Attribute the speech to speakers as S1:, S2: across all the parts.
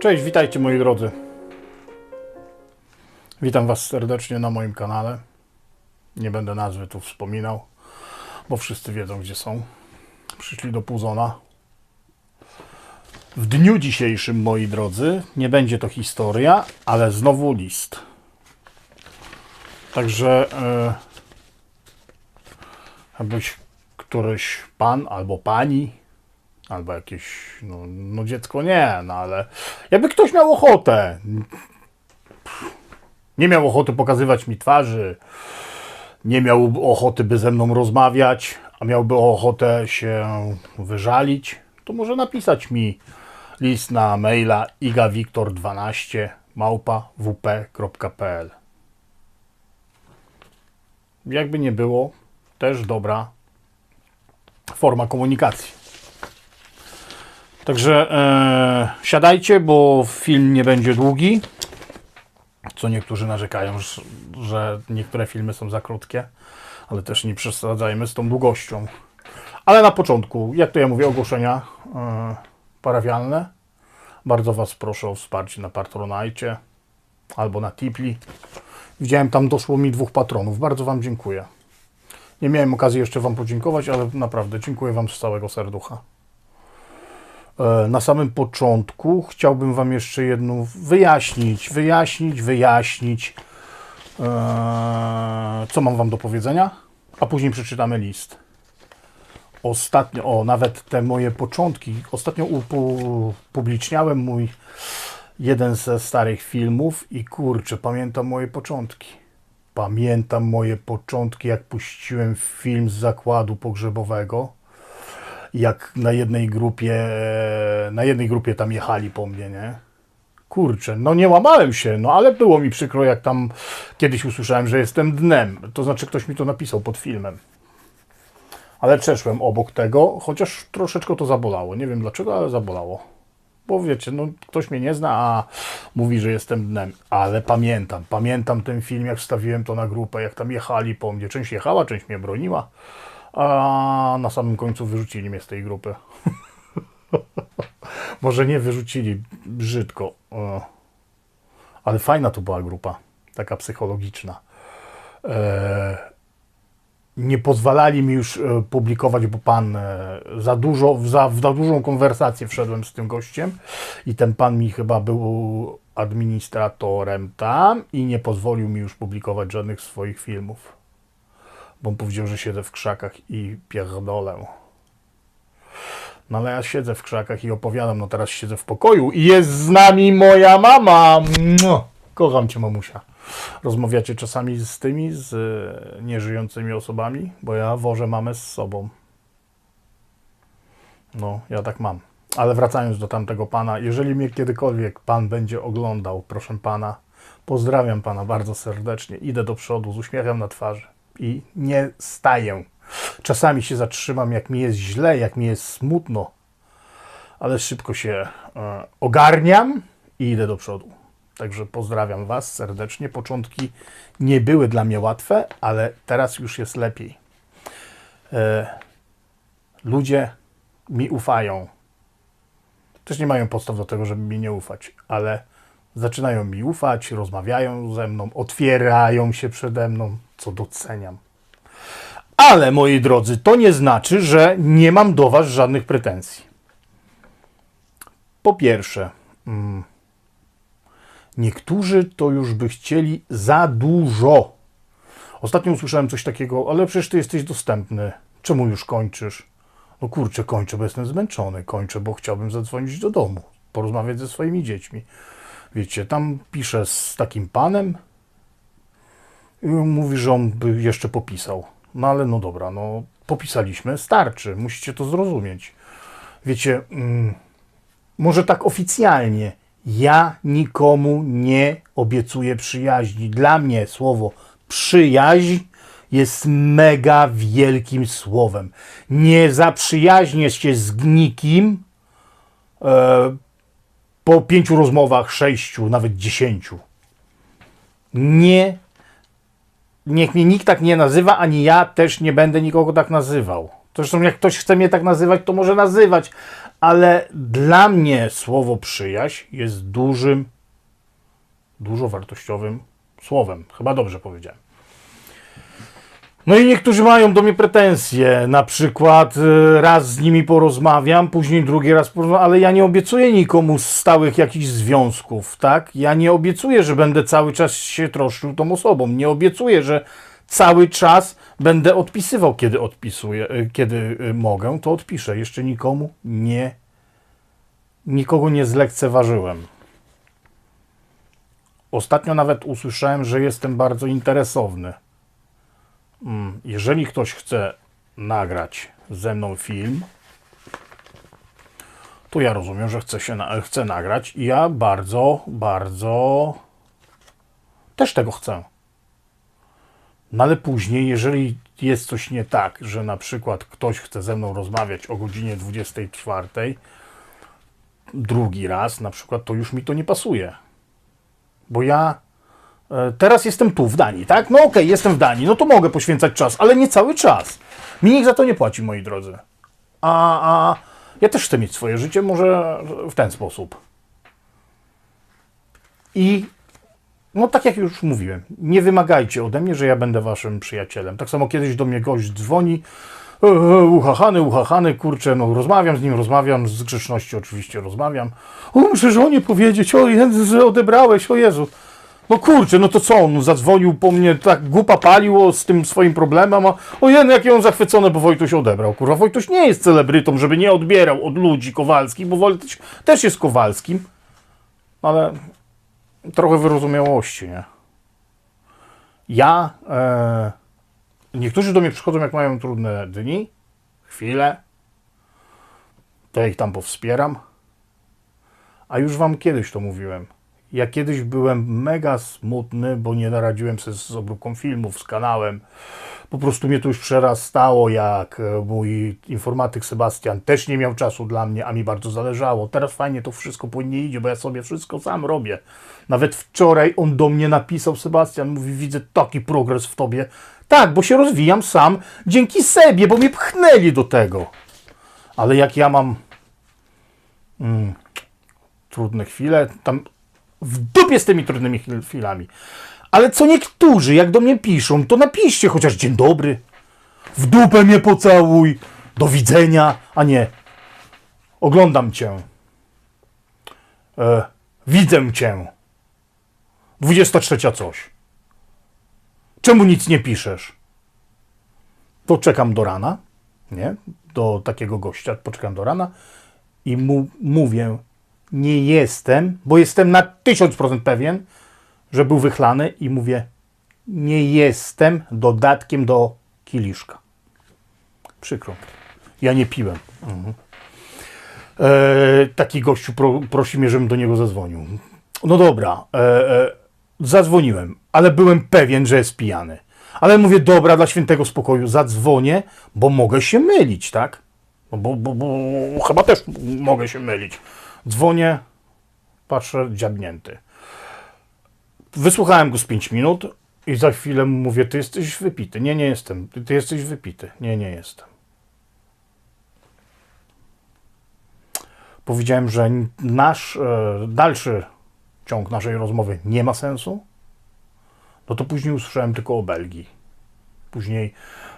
S1: Cześć, witajcie moi drodzy. Witam Was serdecznie na moim kanale. Nie będę nazwy tu wspominał, bo wszyscy wiedzą gdzie są. Przyszli do Puzona. W dniu dzisiejszym, moi drodzy, nie będzie to historia, ale znowu list. Także e, abyś któryś pan albo pani albo jakieś, no, no dziecko nie, no ale jakby ktoś miał ochotę, nie miał ochoty pokazywać mi twarzy, nie miał ochoty by ze mną rozmawiać, a miałby ochotę się wyżalić, to może napisać mi list na maila igawiktor12 małpa wp.pl Jakby nie było, też dobra forma komunikacji. Także e, siadajcie, bo film nie będzie długi. Co niektórzy narzekają, że, niektóre filmy są za krótkie, ale też nie przesadzajmy z tą długością. Ale na początku, jak to ja mówię, ogłoszenia e. Bardzo Was proszę o wsparcie na Patronite albo na Tipli. Widziałem, tam doszło mi dwóch patronów. Bardzo Wam dziękuję. Nie miałem okazji jeszcze Wam podziękować, ale naprawdę dziękuję Wam z całego serducha. E, Na samym początku chciałbym Wam jeszcze jedną wyjaśnić, wyjaśnić, wyjaśnić, e, co mam Wam do powiedzenia, a później przeczytamy list. Ostatnio, o, nawet te moje początki, ostatnio upubliczniałem mój jeden ze starych filmów i kurczę, pamiętam moje początki. Pamiętam moje początki, jak puściłem film z zakładu pogrzebowego jak na jednej grupie, na jednej grupie tam jechali po mnie, nie? Kurczę, no nie łamałem się, no ale było mi przykro, jak tam kiedyś usłyszałem, że jestem dnem. To znaczy, ktoś mi to napisał pod filmem. Ale przeszłem obok tego, chociaż troszeczkę to zabolało. Nie wiem dlaczego, ale zabolało. Bo wiecie, no ktoś mnie nie zna, a mówi, że jestem dnem. Ale pamiętam, pamiętam ten film, jak wstawiłem to na grupę, jak tam jechali po mnie. Część jechała, część mnie broniła a na samym końcu wyrzucili mnie z tej grupy. Może nie wyrzucili brzydko, e, ale fajna to była grupa, taka psychologiczna. E, nie pozwalali mi już e, publikować, bo pan za dużo, za, za dużą konwersację wszedłem z tym gościem i ten pan mi chyba był administratorem tam i nie pozwolił mi już publikować żadnych swoich filmów bo on powiedział, że siedzę w krzakach i pierdolę. No ale ja siedzę w krzakach i opowiadam, no teraz siedzę w pokoju i jest z nami moja mama. Mua! Kocham cię, mamusia. Rozmawiacie czasami z tymi, z e, nieżyjącymi osobami, bo ja wożę mamę z sobą. No, ja tak mam. Ale wracając do tamtego pana, jeżeli mnie kiedykolwiek pan będzie oglądał, proszę pana, pozdrawiam pana bardzo serdecznie. Idę do przodu z uśmiechem na twarzy i nie staję. Czasami się zatrzymam, jak mi jest źle, jak mi jest smutno, ale szybko się e, ogarniam i idę do przodu. Także pozdrawiam Was serdecznie. Początki nie były dla mnie łatwe, ale teraz już jest lepiej. E, ludzie mi ufają. Też nie mają podstaw do tego, żeby mi nie ufać, ale zaczynają mi ufać, rozmawiają ze mną, otwierają się przede mną, co doceniam. Ale moi drodzy, to nie znaczy, że nie mam do Was żadnych pretensji. Po pierwsze, mm, niektórzy to już by chcieli za dużo. Ostatnio usłyszałem coś takiego, ale przecież Ty jesteś dostępny. Czemu już kończysz? No kurczę, kończę, bo jestem zmęczony. Kończę, bo chciałbym zadzwonić do domu, porozmawiać ze swoimi dziećmi. Wiecie, tam piszę z takim panem i mówi, że on by jeszcze popisał. No ale no dobra, no popisaliśmy, starczy, musicie to zrozumieć. Wiecie, mm, może tak oficjalnie, ja nikomu nie obiecuję przyjaźni. Dla mnie słowo przyjaźń jest mega wielkim słowem. Nie zaprzyjaźnię się z nikim e, po pięciu rozmowach, sześciu, nawet dziesięciu. Nie Niech mnie nikt tak nie nazywa, ani ja też nie będę nikogo tak nazywał. Zresztą jak ktoś chce mnie tak nazywać, to może nazywać, ale dla mnie słowo przyjaźń jest dużym, dużo wartościowym słowem. Chyba dobrze powiedziałem. No i niektórzy mają do mnie pretensje, na przykład y, raz z nimi porozmawiam, później drugi raz porozmawiam, ale ja nie obiecuję nikomu stałych jakichś związków, tak? Ja nie obiecuję, że będę cały czas się troszczył tą osobą, nie obiecuję, że cały czas będę odpisywał, kiedy odpisuję, y, kiedy y, mogę, to odpiszę. Jeszcze nikomu nie, nikogo nie zlekceważyłem. Ostatnio nawet usłyszałem, że jestem bardzo interesowny. Mm, Jeżeli ktoś chce nagrać ze mną film, to ja rozumiem, że chce, się na, chce nagrać i ja bardzo, bardzo też tego chcę. No ale później, jeżeli jest coś nie tak, że na przykład ktoś chce ze mną rozmawiać o godzinie 24, drugi raz na przykład, to już mi to nie pasuje. Bo ja teraz jestem tu, w Danii, tak? No okej, jestem w Danii, no to mogę poświęcać czas, ale nie cały czas. Mi nikt za to nie płaci, moi drodzy. A, a ja też chcę mieć swoje życie, może w ten sposób. I no tak jak już mówiłem, nie wymagajcie ode mnie, że ja będę waszym przyjacielem. Tak samo kiedyś do mnie gość dzwoni, e, e, uchachany, uchachany, kurczę, no rozmawiam z nim, rozmawiam, z grzeczności oczywiście rozmawiam. O, muszę żonie powiedzieć, o Jezu, że odebrałeś, o Jezu. No kurczę, no to co, on zadzwonił po mnie, tak głupa paliło z tym swoim problemem, a o jeden jakie on zachwycony, bo Wojtuś odebrał. Kurwa, Wojtuś nie jest celebrytą, żeby nie odbierał od ludzi Kowalskich, bo Wojtuś też jest Kowalskim, ale trochę wyrozumiałości, nie? Ja, e, niektórzy do mnie przychodzą, jak mają trudne dni, chwile, to ja ich tam powspieram, a już wam kiedyś to mówiłem. Ja kiedyś byłem mega smutny, bo nie naradziłem sobie z obróbką filmów, z kanałem. Po prostu mnie to już przerastało, jak e, mój informatyk Sebastian też nie miał czasu dla mnie, a mi bardzo zależało. Teraz fajnie to wszystko płynnie idzie, bo ja sobie wszystko sam robię. Nawet wczoraj on do mnie napisał, Sebastian, mówi, widzę taki progres w tobie. Tak, bo się rozwijam sam dzięki sobie, bo mnie pchnęli do tego. Ale jak ja mam mm, trudne chwile, tam w dupie z tymi trudnymi chwil- chwilami. Ale co niektórzy, jak do mnie piszą, to napiszcie chociaż dzień dobry. W dupę mnie pocałuj. Do widzenia, a nie. Oglądam cię. E, widzę cię. 23 coś. Czemu nic nie piszesz? To czekam do rana, nie? Do takiego gościa, poczekam do rana i mu mówię, nie jestem, bo jestem na 1000% pewien, że był wychlany i mówię, nie jestem dodatkiem do kieliszka. Przykro. Ja nie piłem. Mhm. E, taki gościu pro, prosi mnie, żebym do niego zadzwonił. No dobra, e, e, zadzwoniłem, ale byłem pewien, że jest pijany. Ale mówię, dobra, dla świętego spokoju zadzwonię, bo mogę się mylić, tak? No Bo, bo, bo chyba też mogę się mylić. Dzwonię, patrzę, dziabnięty. Wysłuchałem go z 5 minut i za chwilę mówię, ty jesteś wypity. Nie, nie jestem. Ty, ty jesteś wypity. Nie, nie jestem. Powiedziałem, że nasz e, dalszy ciąg naszej rozmowy nie ma sensu. No to później usłyszałem tylko o Belgii. Później,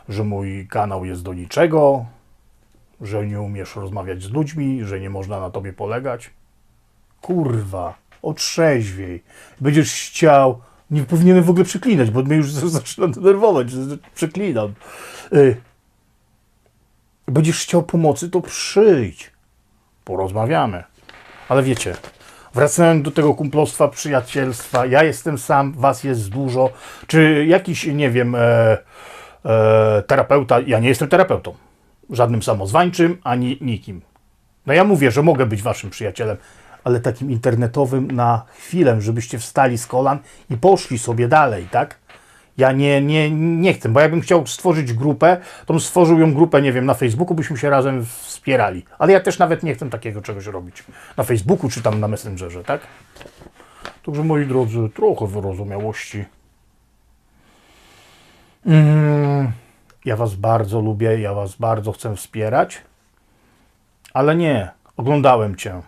S1: że mój kanał jest do niczego, że nie umiesz rozmawiać z ludźmi, że nie można na tobie polegać. Kurwa, otrzeźwiej. Będziesz chciał. Nie powinienem w ogóle przeklinać, bo mnie już zaczyna denerwować, przeklinam. Y, Będziesz chciał pomocy, to przyjdź. Porozmawiamy. Ale wiecie, wracając do tego kumplostwa, przyjacielstwa, ja jestem sam, was jest dużo. Czy jakiś, nie wiem, e, e, terapeuta, ja nie jestem terapeutą. Żadnym samozwańczym, ani nikim. No ja mówię, że mogę być waszym przyjacielem, ale takim internetowym na chwilę, żebyście wstali z kolan i poszli sobie dalej, tak? Ja nie, nie, nie chcę, bo jakbym chciał stworzyć grupę, to bym stworzył ją grupę, nie wiem, na Facebooku, byśmy się razem wspierali. Ale ja też nawet nie chcę takiego czegoś robić. Na Facebooku czy tam na Messengerze, tak? Także moi drodzy, trochę wyrozumiałości. Mm, Ja was bardzo lubię, ja was bardzo chcę wspierać, ale nie, oglądałem cię.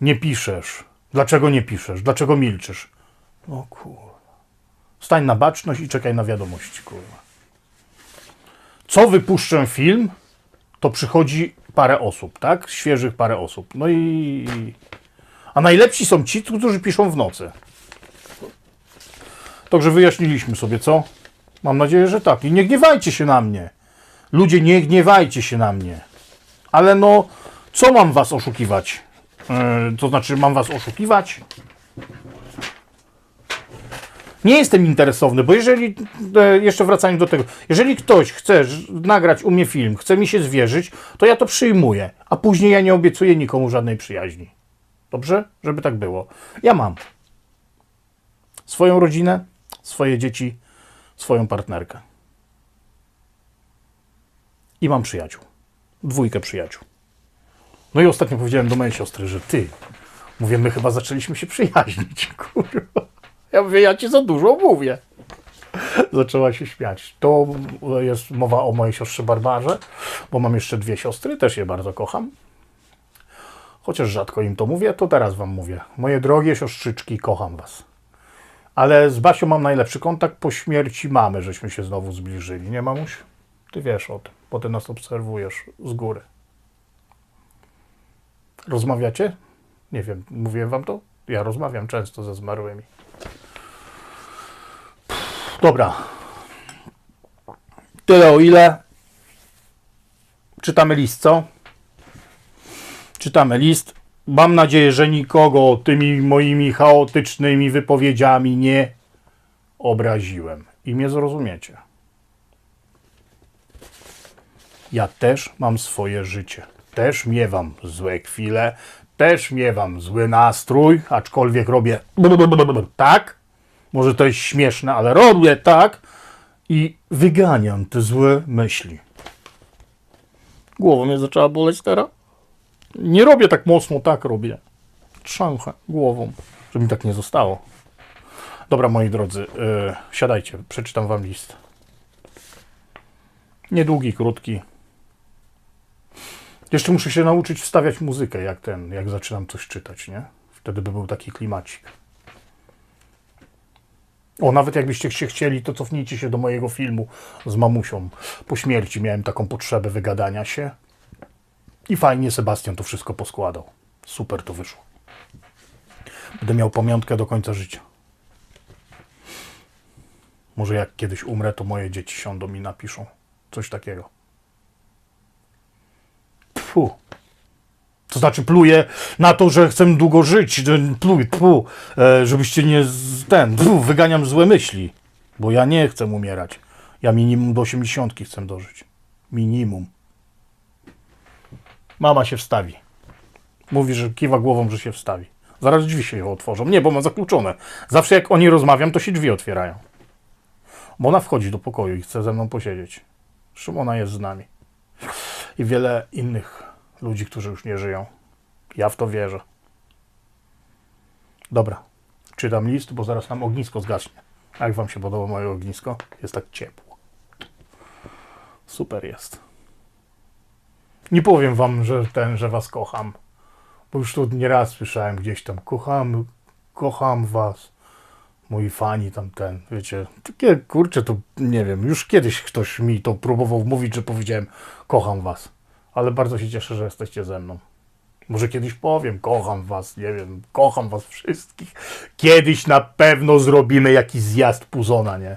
S1: Nie piszesz. Dlaczego nie piszesz? Dlaczego milczysz? No kurwa. Stań na baczność i czekaj na wiadomości, kurwa. Co wypuszczę film, to przychodzi parę osób, tak? Świeżych parę osób. No i... A najlepsi są ci, którzy piszą w nocy. Także wyjaśniliśmy sobie, co? Mam nadzieję, że tak. I nie gniewajcie się na mnie. Ludzie, nie gniewajcie się na mnie. Ale no, co mam was oszukiwać? Yy, to znaczy, mam was oszukiwać? Nie jestem interesowny, bo jeżeli, e, jeszcze wracając do tego, jeżeli ktoś chce nagrać u mnie film, chce mi się zwierzyć, to ja to przyjmuję, a później ja nie obiecuję nikomu żadnej przyjaźni. Dobrze? Żeby tak było. Ja mam swoją rodzinę, swoje dzieci, swoją partnerkę. I mam przyjaciół. Dwójkę przyjaciół. No i ostatnio powiedziałem do mojej siostry, że ty, mówię, my chyba zaczęliśmy się przyjaźnić, kurwa. Ja mówię, ja ci za dużo mówię. Zaczęła się śmiać. To jest mowa o mojej siostrze Barbarze, bo mam jeszcze dwie siostry, też je bardzo kocham. Chociaż rzadko im to mówię, to teraz wam mówię. Moje drogie siostrzyczki, kocham was. Ale z Basią mam najlepszy kontakt po śmierci mamy, żeśmy się znowu zbliżyli. Nie, mamuś? Ty wiesz o tym, bo ty nas obserwujesz z góry. Rozmawiacie? Nie wiem, mówiłem wam to? Ja rozmawiam często ze zmarłymi. Dobra. Tyle o ile. Czytamy list, co? Czytamy list. Mam nadzieję, że nikogo tymi moimi chaotycznymi wypowiedziami nie obraziłem i mnie zrozumiecie. Ja też mam swoje życie. Też miewam złe chwile, też miewam zły nastrój, aczkolwiek robię tak. Może to jest śmieszne, ale robię tak i wyganiam te złe myśli. Głowa mnie zaczęła boleć teraz. Nie robię tak mocno, tak robię. Trzęchę głową, żeby mi tak nie zostało. Dobra, moi drodzy, yy, siadajcie, przeczytam wam list. Niedługi, krótki. Jeszcze muszę się nauczyć wstawiać muzykę, jak ten, jak zaczynam coś czytać, nie? Wtedy by był taki klimacik. O, nawet jakbyście się chcieli, to cofnijcie się do mojego filmu z mamusią. Po śmierci miałem taką potrzebę wygadania się. I fajnie Sebastian to wszystko poskładał. Super to wyszło. Będę miał pamiątkę do końca życia. Może jak kiedyś umrę, to moje dzieci siądą i napiszą coś takiego. Fu. To znaczy pluję na to, że chcę długo żyć. że Pluję, pu, e, żebyście nie ten, pu, wyganiam złe myśli. Bo ja nie chcę umierać. Ja minimum do 80 chcę dożyć. Minimum. Mama się wstawi. Mówi, że kiwa głową, że się wstawi. Zaraz drzwi się otworzą. Nie, bo ma zakluczone. Zawsze jak o niej rozmawiam, to się drzwi otwierają. Bo ona wchodzi do pokoju i chce ze mną posiedzieć. Szymona jest z nami. I wiele innych ludzi, którzy już nie żyją. Ja w to wierzę. Dobra. Czytam list, bo zaraz nam ognisko zgaśnie. A Jak wam się podoba moje ognisko? Jest tak ciepło. Super jest. Nie powiem wam, że ten, że was kocham. Bo już tu nieraz słyszałem gdzieś tam, kocham, kocham was. Moi fani tam ten, wiecie, takie kurczę, to nie wiem, już kiedyś ktoś mi to próbował mówić, że powiedziałem, kocham was. Ale bardzo się cieszę, że jesteście ze mną. Może kiedyś powiem, kocham was, nie wiem, kocham was wszystkich. Kiedyś na pewno zrobimy jakiś zjazd Puzona, nie?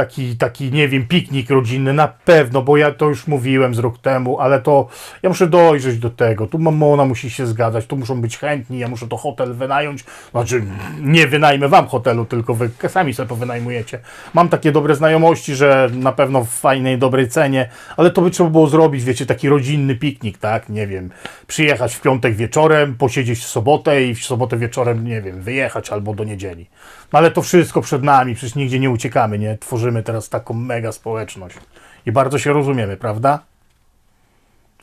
S1: Taki, taki, nie wiem, piknik rodzinny, na pewno, bo ja to już mówiłem z rok temu, ale to ja muszę dojrzeć do tego. Tu mamona musi się zgadzać, tu muszą być chętni, ja muszę to hotel wynająć. Znaczy, nie wynajmę wam hotelu, tylko wy sami sobie powynajmujecie. Mam takie dobre znajomości, że na pewno w fajnej, dobrej cenie, ale to by trzeba było zrobić, wiecie, taki rodzinny piknik, tak? Nie wiem, przyjechać w piątek wieczorem, posiedzieć w sobotę i w sobotę wieczorem, nie wiem, wyjechać albo do niedzieli. No ale to wszystko przed nami, przecież nigdzie nie uciekamy, nie? Tworzymy teraz taką mega społeczność. I bardzo się rozumiemy, prawda?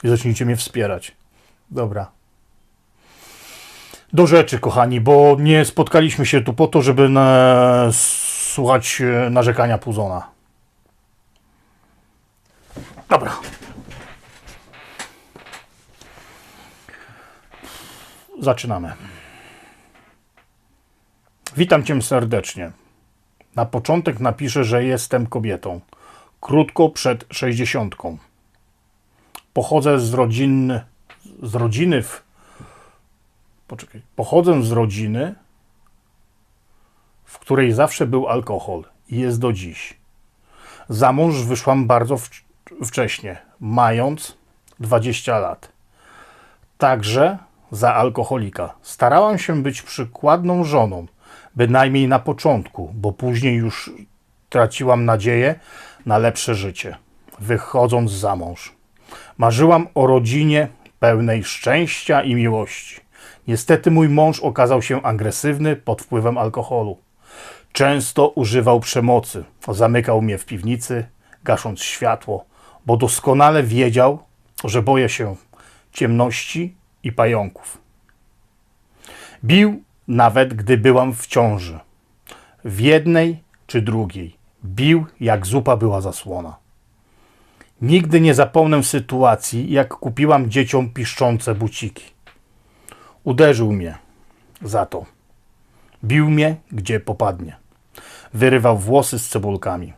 S1: I zacznijcie mnie wspierać. Dobra. Do rzeczy, kochani, bo nie spotkaliśmy się tu po to, żeby na... słuchać e, narzekania Puzona. Dobra. Zaczynamy. Witam Cię serdecznie. Na początek napiszę, że jestem kobietą. Krótko przed sześćdziesiątką. Pochodzę z rodziny, z rodziny w... Poczekaj. Pochodzę z rodziny, w której zawsze był alkohol i jest do dziś. Za mąż wyszłam bardzo wcz- wcześnie, mając 20 lat. Także za alkoholika. Starałam się być przykładną żoną, bynajmniej na początku, bo później już traciłam nadzieję na lepsze życie, wychodząc za mąż. Marzyłam o rodzinie pełnej szczęścia i miłości. Niestety mój mąż okazał się agresywny pod wpływem alkoholu. Często używał przemocy. Zamykał mnie w piwnicy, gasząc światło, bo doskonale wiedział, że boję się ciemności i pająków. Bił nawet gdy byłam w ciąży. W jednej czy drugiej. Bił jak zupa była zasłona. Nigdy nie zapomnę sytuacji, jak kupiłam dzieciom piszczące buciki. Uderzył mnie za to. Bił mnie, gdzie popadnie. Wyrywał włosy z cebulkami.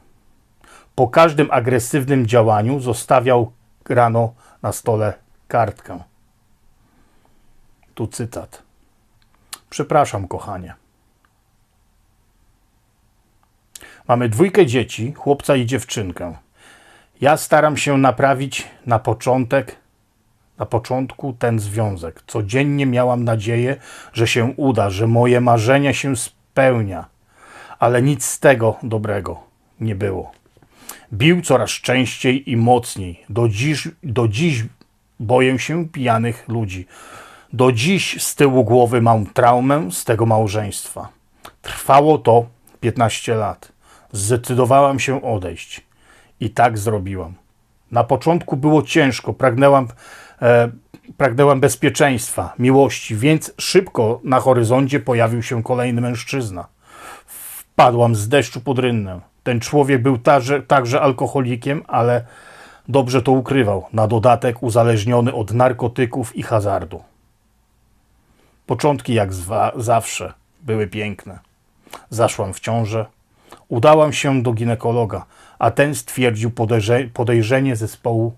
S1: Po każdym agresywnym działaniu zostawiał rano na stole kartkę. Tu cytat. Przepraszam, kochanie. Mamy dwójkę dzieci, chłopca i dziewczynkę. Ja staram się naprawić na początek, na początku ten związek. Codziennie miałam nadzieję, że się uda, że moje marzenia się spełnia, ale nic z tego dobrego nie było. Bił coraz częściej i mocniej. Do dziś, do dziś boję się pijanych ludzi. Do dziś z tyłu głowy mam traumę z tego małżeństwa. Trwało to 15 lat. Zdecydowałam się odejść. I tak zrobiłam. Na początku było ciężko, pragnęłam, e, pragnęłam bezpieczeństwa, miłości, więc szybko na horyzoncie pojawił się kolejny mężczyzna. Wpadłam z deszczu pod rynnę. Ten człowiek był także, także alkoholikiem, ale dobrze to ukrywał. Na dodatek uzależniony od narkotyków i hazardu. Początki, jak zawsze, były piękne. Zaszłam w ciążę. Udałam się do ginekologa, a ten stwierdził podejrze, podejrzenie zespołu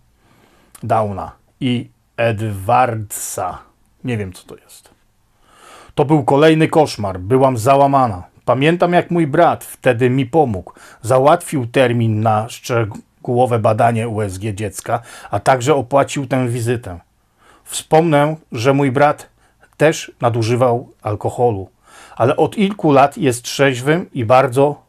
S1: Downa i Edwardsa. Nie wiem, co to jest. To był kolejny koszmar. Byłam załamana. Pamiętam, jak mój brat wtedy mi pomógł. Załatwił termin na szczegółowe badanie USG dziecka, a także opłacił tę wizytę. Wspomnę, że mój brat też nadużywał alkoholu, ale od kilku lat jest trzeźwym i bardzo.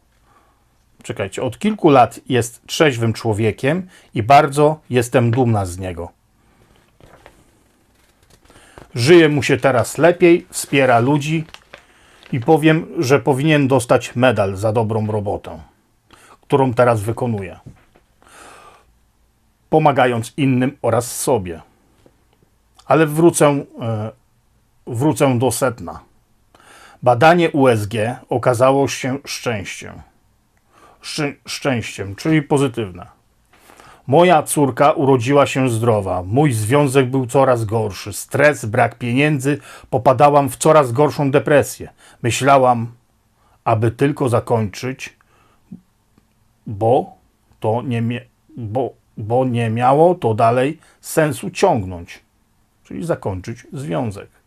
S1: Czekajcie, od kilku lat jest trzeźwym człowiekiem i bardzo jestem dumna z niego. Żyje mu się teraz lepiej, wspiera ludzi i powiem, że powinien dostać medal za dobrą robotę, którą teraz wykonuje, pomagając innym oraz sobie. Ale wrócę, e, wrócę do sedna. Badanie USG okazało się szczęściem. Szczę- szczęściem, czyli pozytywne. Moja córka urodziła się zdrowa. Mój związek był coraz gorszy. Stres, brak pieniędzy, popadałam w coraz gorszą depresję. Myślałam, aby tylko zakończyć, bo to nie, bo, bo nie miało to dalej sensu ciągnąć, czyli zakończyć związek.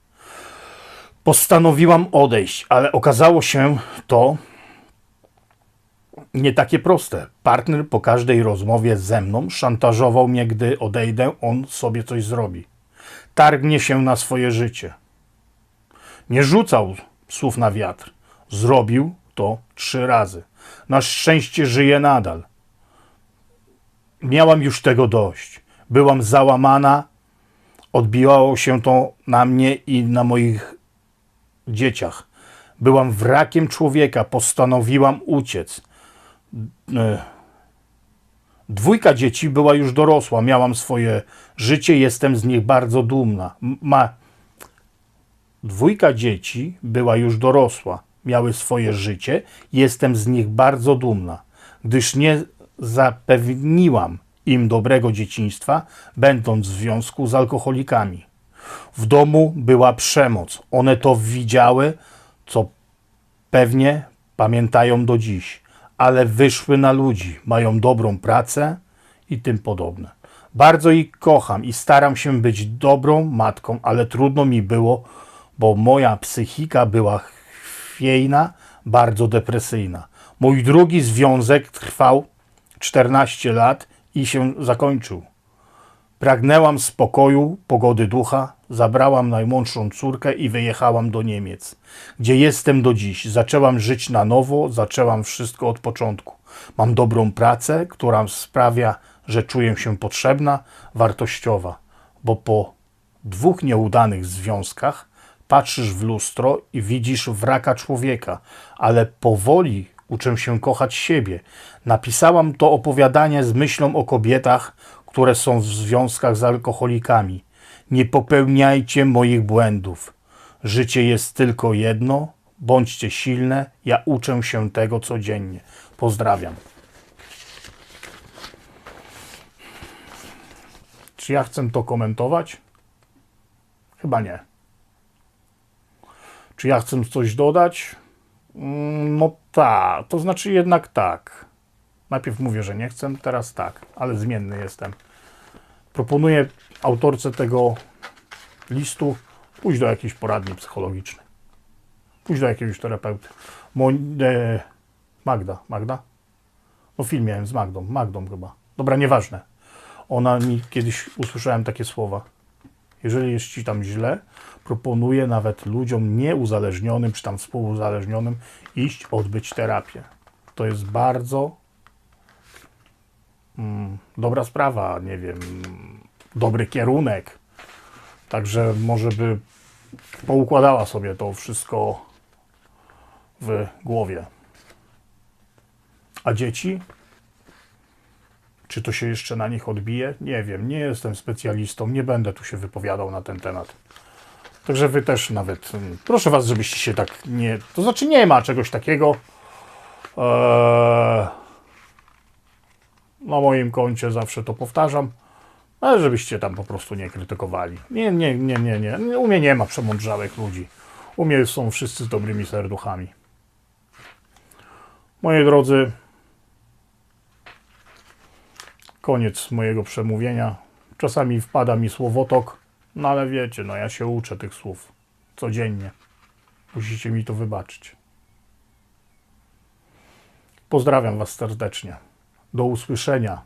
S1: Postanowiłam odejść, ale okazało się to nie takie proste. Partner po każdej rozmowie ze mną szantażował mnie, gdy odejdę, on sobie coś zrobi. Targnie się na swoje życie. Nie rzucał słów na wiatr. Zrobił to trzy razy. Na szczęście żyje nadal. Miałam już tego dość. Byłam załamana. Odbijało się to na mnie i na moich dzieciach. Byłam wrakiem człowieka. Postanowiłam uciec. E, Dwójka dzieci była już dorosła, miałam swoje życie, jestem z nich bardzo dumna. Ma... Dwójka dzieci była już dorosła, miały swoje życie, jestem z nich bardzo dumna, gdyż nie zapewniłam im dobrego dzieciństwa, będąc w związku z alkoholikami. W domu była przemoc. One to widziały, co pewnie pamiętają do dziś, ale wyszły na ludzi, mają dobrą pracę i tym podobne. Bardzo ich kocham i staram się być dobrą matką, ale trudno mi było, bo moja psychika była chwiejna, bardzo depresyjna. Mój drugi związek trwał 14 lat i się zakończył. Pragnęłam spokoju, pogody ducha, zabrałam najmłodszą córkę i wyjechałam do Niemiec, gdzie jestem do dziś. Zaczęłam żyć na nowo, zaczęłam wszystko od początku. Mam dobrą pracę, która sprawia, że czuję się potrzebna, wartościowa, bo po dwóch nieudanych związkach patrzysz w lustro i widzisz wraka człowieka, ale powoli uczę się kochać siebie. Napisałam to opowiadanie z myślą o kobietach, które są w związkach z alkoholikami. Nie popełniajcie moich błędów. Życie jest tylko jedno. Bądźcie silne. Ja uczę się tego codziennie. Pozdrawiam. Czy ja chcę to komentować? Chyba nie. Czy ja chcę coś dodać? Mm, No tak, to znaczy jednak tak. Najpierw mówię, że nie chcę, teraz tak, ale zmienny jestem. Proponuję autorce tego listu pójść do jakiejś poradni psychologicznej. Pójść do jakiegoś terapeuty. Mo, e, Magda, Magda? No film miałem z Magdą, Magdą chyba. Dobra, nieważne. Ona mi kiedyś usłyszałem takie słowa. Jeżeli jest ci tam źle, proponuję nawet ludziom nieuzależnionym czy tam współuzależnionym iść odbyć terapię. To jest bardzo dobra sprawa, nie wiem, dobry kierunek. Także może by poukładała sobie to wszystko w głowie. A dzieci? Czy to się jeszcze na nich odbije? Nie wiem, nie jestem specjalistą, nie będę tu się wypowiadał na ten temat. Także wy też nawet, mm, proszę was, żebyście się tak nie, to znaczy nie ma czegoś takiego. Eee, na moim koncie zawsze to powtarzam, ale żebyście tam po prostu nie krytykowali. Nie, nie, nie, nie, nie. U mnie nie ma przemądrzałych ludzi. U mnie są wszyscy z dobrymi serduchami. Moi drodzy, koniec mojego przemówienia. Czasami wpada mi słowotok, no ale wiecie, no ja się uczę tych słów codziennie. Musicie mi to wybaczyć. Pozdrawiam Was serdecznie. Do usłyszenia